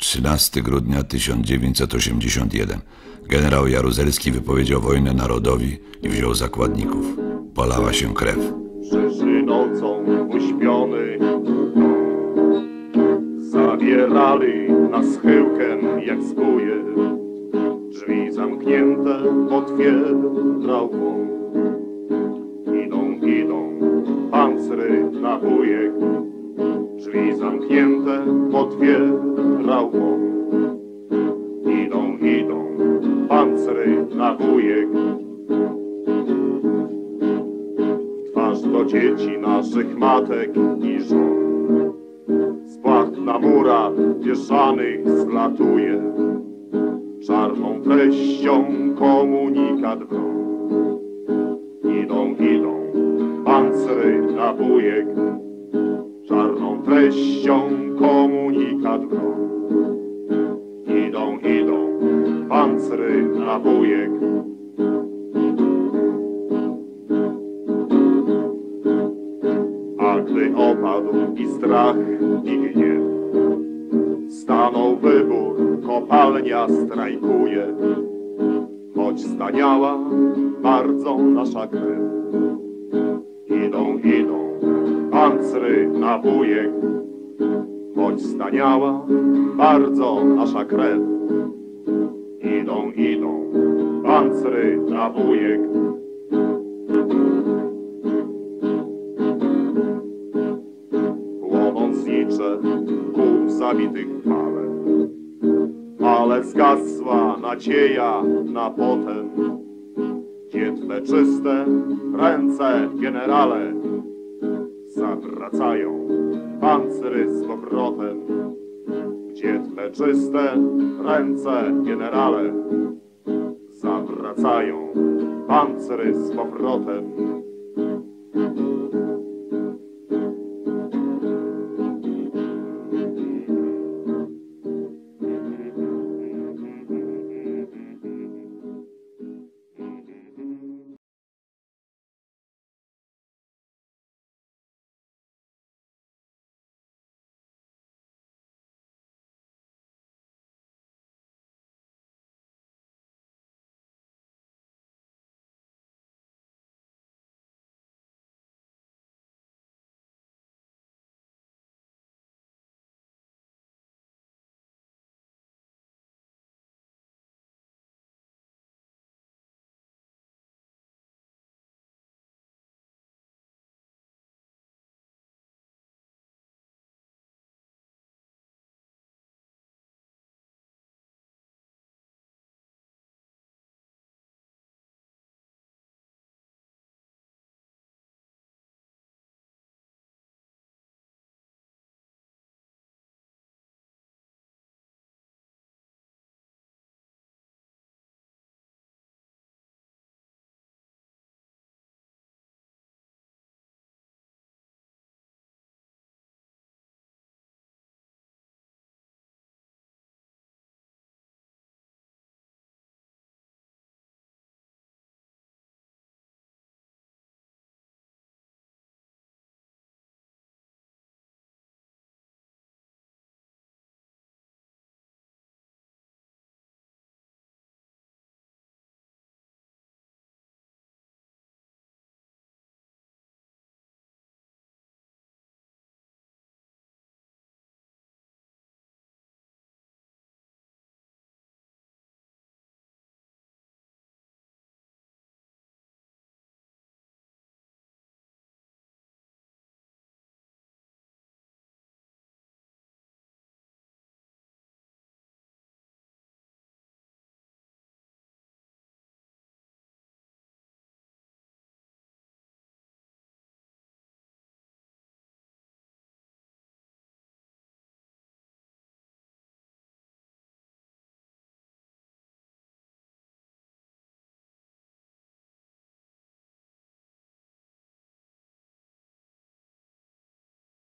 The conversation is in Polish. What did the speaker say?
13 grudnia 1981. Generał Jaruzelski wypowiedział wojnę narodowi i wziął zakładników. Polała się krew. Przyszły nocą uśpiony Zabierali na schyłkę jak zbóje Drzwi zamknięte otwierał zamknięte otwierał on Idą, idą pancry na bujek twarz do dzieci naszych matek i żon. Z płacht na murach wieszanych zlatuje, czarną treścią komunikat wrą. Idą, idą pancry na bujek, treścią komunikat wrą. Idą, idą pancry na bujek, A gdy opadł i strach i gniew, stanął wybór, kopalnia strajkuje, choć staniała bardzo nasza krew. Idą, idą pancry na bujek, choć staniała bardzo nasza krew. Idą, idą pancry na bujek, głową znicze zabitych fale. Ale zgasła nadzieja na potem. Twe czyste ręce, generale, zawracają pancry z powrotem. Gdzie twe czyste ręce, generale, zawracają pancry z powrotem.